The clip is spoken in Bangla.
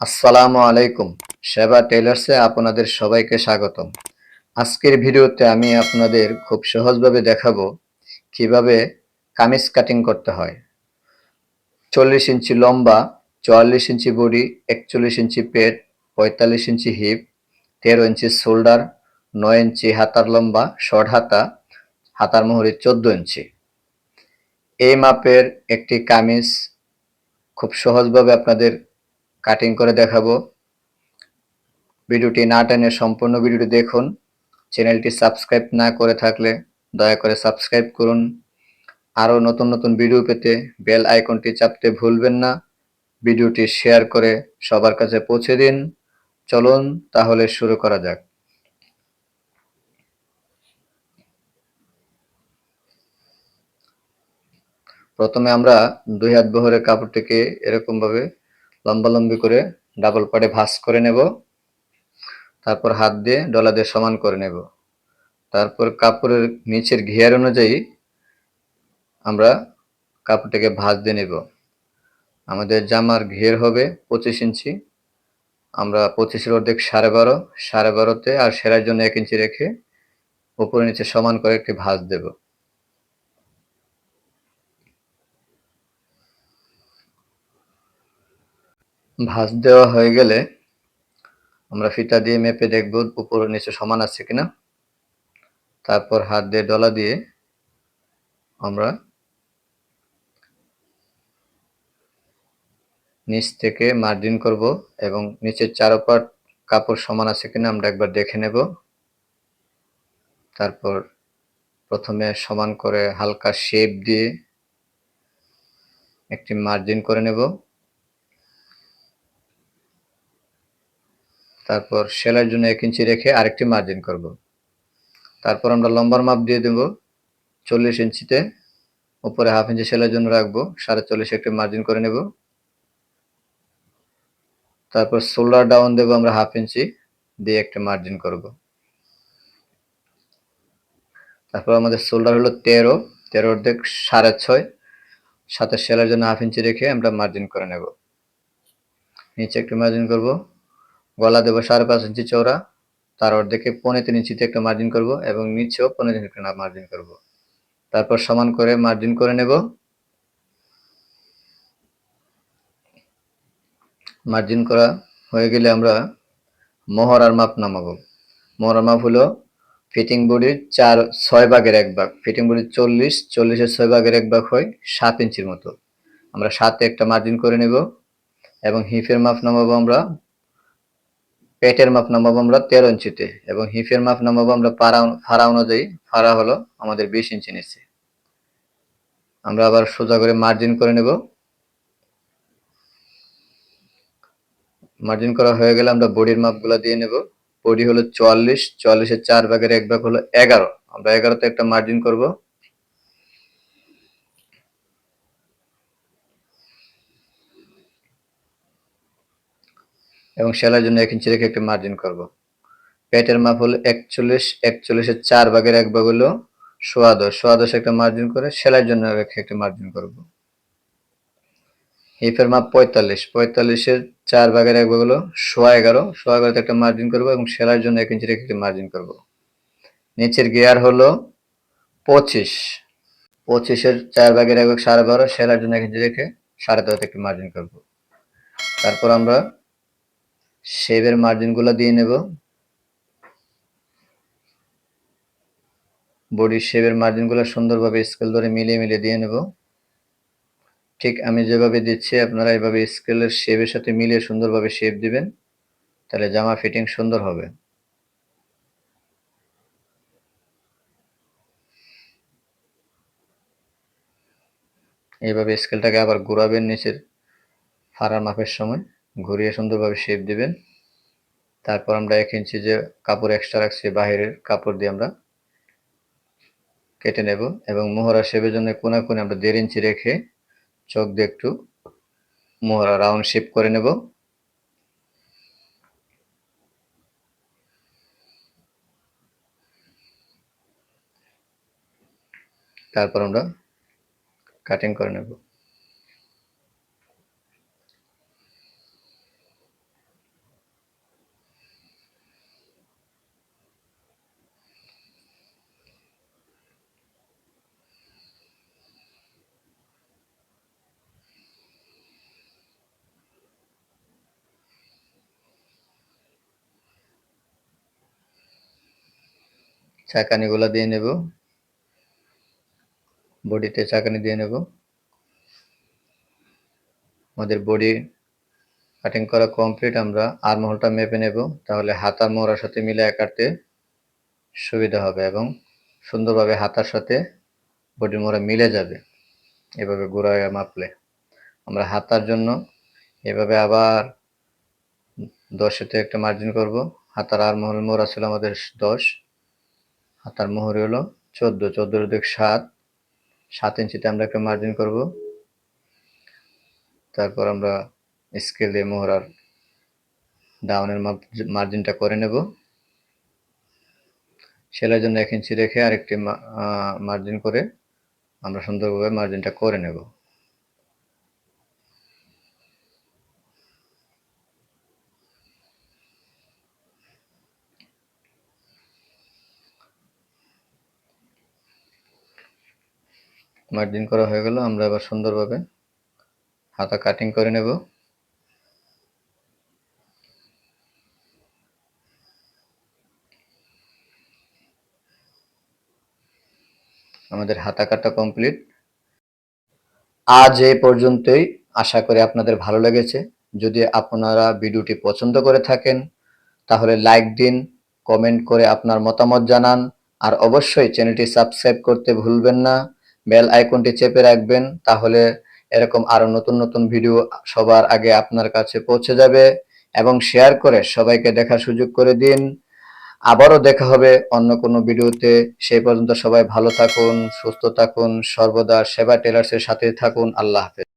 আসসালামু আলাইকুম। সেবা টেলার্সে আপনাদের সবাইকে স্বাগতম। আজকের ভিডিওতে আমি আপনাদের খুব সহজভাবে দেখাবো কীভাবে কামিজ কাটিং করতে হয়। চল্লিশ ইঞ্চি লম্বা, চুয়াল্লিশ ইঞ্চি বডি, একচল্লিশ ইঞ্চি পেট, পঁয়তাল্লিশ ইঞ্চি হিপ, তেরো ইঞ্চি শোল্ডার, নয় ইঞ্চি হাতার লম্বা, শর্ট হাতা, হাতার মোহরি চোদ্দ ইঞ্চি। এই মাপের একটি কামিজ খুব সহজভাবে আপনাদের কাটিং করে দেখাবো। ভিডিওটি না টেনে সম্পূর্ণ ভিডিওটি দেখুন। চ্যানেলটি সাবস্ক্রাইব না করে থাকলে দয়া করে সাবস্ক্রাইব করুন। আরও নতুন নতুন ভিডিও পেতে বেল আইকনটি চাপতে ভুলবেন না। ভিডিওটি শেয়ার করে সবার কাছে পৌঁছে দিন। চলুন তাহলে শুরু করা যাক। প্রথমে আমরা দুই হাত বহরের কাপড়টিকে এরকম ভাবে লম্বালম্বি করে ডাবল পাটে ভাঁজ করে নেব। তারপর হাত দিয়ে ডলা দিয়ে সমান করে নেব। তারপর কাপড়ের নিচের ঘিয়ার অনুযায়ী আমরা কাপড়টাকে ভাঁজ দিয়ে নেব। আমাদের জামার ঘের হবে পঁচিশ ইঞ্চি। আমরা পঁচিশের অর্ধেক সাড়ে বারো, সাড়ে বারোতে আর সেরার জন্য এক ইঞ্চি রেখে উপরে নিচে সমান করে একটি ভাঁজ দেব। ভাঁজ দেওয়া হয়ে গেলে আমরা ফিতা দিয়ে মেপে দেখব উপর নিচে সমান আছে কিনা। তারপর হাত দিয়ে ডলা দিয়ে আমরা নিচ থেকে মার্জিন করব এবং নিচের চারোপাট কাপড় সমান আছে কিনা আমরা একবার দেখে নেব। তারপর প্রথমে সমান করে হালকা শেপ দিয়ে একটি মার্জিন করে নেব। তারপর সেলাইয়ের জন্য এক ইঞ্চি রেখে আরেকটি মার্জিন করব। তারপর আমরা লম্বার মাপ দিয়ে দেব। চল্লিশ ইঞ্চিতে উপরে হাফ ইঞ্চি সেলাইয়ের জন্য রাখব। সাড়ে চল্লিশ একটি মার্জিন করে নেব। তারপর শোল্ডার ডাউন দেবো আমরা হাফ ইঞ্চি দিয়ে একটা মার্জিন করব। তারপর আমাদের শোল্ডার হলো তেরো। তেরো অর্ধেক সাড়ে ছয়। সাথে সেলার জন্য হাফ ইঞ্চি রেখে আমরা মার্জিন করে নেব। নিচে একটু মার্জিন করব। গলা দেবো সাড়ে পাঁচ ইঞ্চি চৌড়া তার অর্ধেকে পনেরো তিন ইঞ্চিতে একটা মার্জিন করব এবং নিচেও পনেরো তিন একটা মার্জিন করব। তারপর সমান করে মার্জিন করে নেব। মার্জিন করা হয়ে গেলে আমরা মহড়ার মাপ নামাবো। মহড়ার মাপ হলো ফিটিং বডির চার, ছয় ভাগের এক ভাগ। ফিটিং বডির চল্লিশ, চল্লিশের ছয় ভাগের এক ভাগ হয় সাত ইঞ্চির মতো। আমরা সাতে একটা মার্জিন করে নেব এবং হিফের মাপ নামাবো আমরা পেটের মাপ নামাবো আমরা তেরো ইঞ্চিতে এবং হিফের মাপ নামাবো আমরা পাড়া ফাড়া অনুযায়ী ফাড়া হলো আমাদের বিশ ইঞ্চি নিচে। আমরা আবার সোজা করে মার্জিন করে নেব। মার্জিন করা হয়ে গেলে আমরা বডির মাপগুলো দিয়ে নেব। বডি হলো চুয়াল্লিশ, চুয়াল্লিশের চার ভাগের এক ভাগ হলো এগারো। আমরা এগারোতে একটা মার্জিন করব। এবং সেলার জন্য এক ইঞ্চি রেখে একটি মার্জিন করব। পেটের মাপ হলো একচল্লিশ একচল্লিশের চার ভাগের এক ভাগ হলো সোয়া দশ। সোয়া দশ একটা মার্জিন করে সেলাইয়ের জন্য রেখে একটা মার্জিন করব। হিপের মাপ পঁয়তাল্লিশ। পঁয়তাল্লিশের চার ভাগের এক ভাগ হলো সোয়া এগারো। সোয়া এগারোতে একটা মার্জিন করব এবং সেলাইয়ের জন্য এক ইঞ্চি রেখে একটি মার্জিন করব। নিচের গিয়ার হলো পঁচিশ। পঁচিশের চার ভাগের এক ভাগ সাড়ে বারো। সেলাইয়ের জন্য এক ইঞ্চি রেখে সাড়ে তেরোতে একটি মার্জিন করব। তারপর আমরা শেপের মার্জিনগুলো দিয়ে নেব। বডির শেপের মার্জিনগুলো সুন্দরভাবে স্কেল ধরে মিলিয়ে মিলিয়ে দিয়ে নেব। ঠিক আমি যেভাবে দিচ্ছি, আপনারা এভাবে স্কেলের শেপের সাথে মিলিয়ে সুন্দরভাবে শেপ দিবেন, তাহলে জামা ফিটিং সুন্দর হবে। এইভাবে স্কেলটাকে আবার ঘুরাবেন নিচের ফাড়ার মাপের সময়। ঘুরিয়ে সুন্দরভাবে শেপ দিবেন। তারপর আমরা এক ইঞ্চি যে কাপড় এক্সট্রা রাখছি, বাহিরের কাপড় দিয়ে আমরা কেটে নেব এবং মোহরা শেপের জন্য কোনা কোনে আমরা দেড় ইঞ্চি রেখে চোখ দিয়ে একটু মোহরা রাউন্ড শেপ করে নেব। তারপর আমরা কাটিং করে নেব। চাকানিগুলো দিয়ে নেব। বডিতে চাকানি দিয়ে নেব। আমাদের বডি কাটিং করা কমপ্লিট, আমরা আর্মহোলটা মেপে নেব। তাহলে হাতার মোড়ার সাথে মিলে কাটতে সুবিধা হবে এবং সুন্দরভাবে হাতার সাথে বডি মোড়া মিলে যাবে এভাবে গোড়ায় মাপলে। আমরা হাতার জন্য এভাবে আবার দশেতে একটা মার্জিন করব। হাতার আর্মহোল মোড়া ছিল আমাদের দশ। হাতার মোহরি হলো চোদ্দ। চোদ্দোর দিক সাত। সাত ইঞ্চিতে আমরা একটা মার্জিন করব। তারপর আমরা স্কেল দিয়ে মোহরার ডাউনের মার্জিনটা করে নেব। সেলাইয়ের জন্য এক ইঞ্চি রেখে আরেকটি মার্জিন করে আমরা সুন্দরভাবে মার্জিনটা করে নেব। মার্জিন করা হয়ে গেল, আমরা এবার সুন্দরভাবে হাতা কাটিং করে নেব। আমাদের হাতা কাটা কমপ্লিট আজ এই পর্যন্তই, আশা করি আপনাদের ভালো লেগেছে। যদি আপনারা ভিডিওটি পছন্দ করে থাকেন, তাহলে লাইক দিন কমেন্ট করে আপনার মতামত জানান, আর অবশ্যই চ্যানেলটি সাবস্ক্রাইব করতে ভুলবেন না। বেল আইকনটি চেপে রাখবেন, তাহলে এরকম আরও নতুন নতুন ভিডিও সবার আগে আপনার কাছে পৌঁছে যাবে এবং শেয়ার করে সবাইকে দেখার সুযোগ করে দিন। আবারও দেখা হবে অন্য কোনো ভিডিওতে। সেই পর্যন্ত সবাই ভালো থাকুন, সুস্থ থাকুন, সর্বদা সেবা টেলার্সের সাথে থাকুন। আল্লাহ হাফেজ।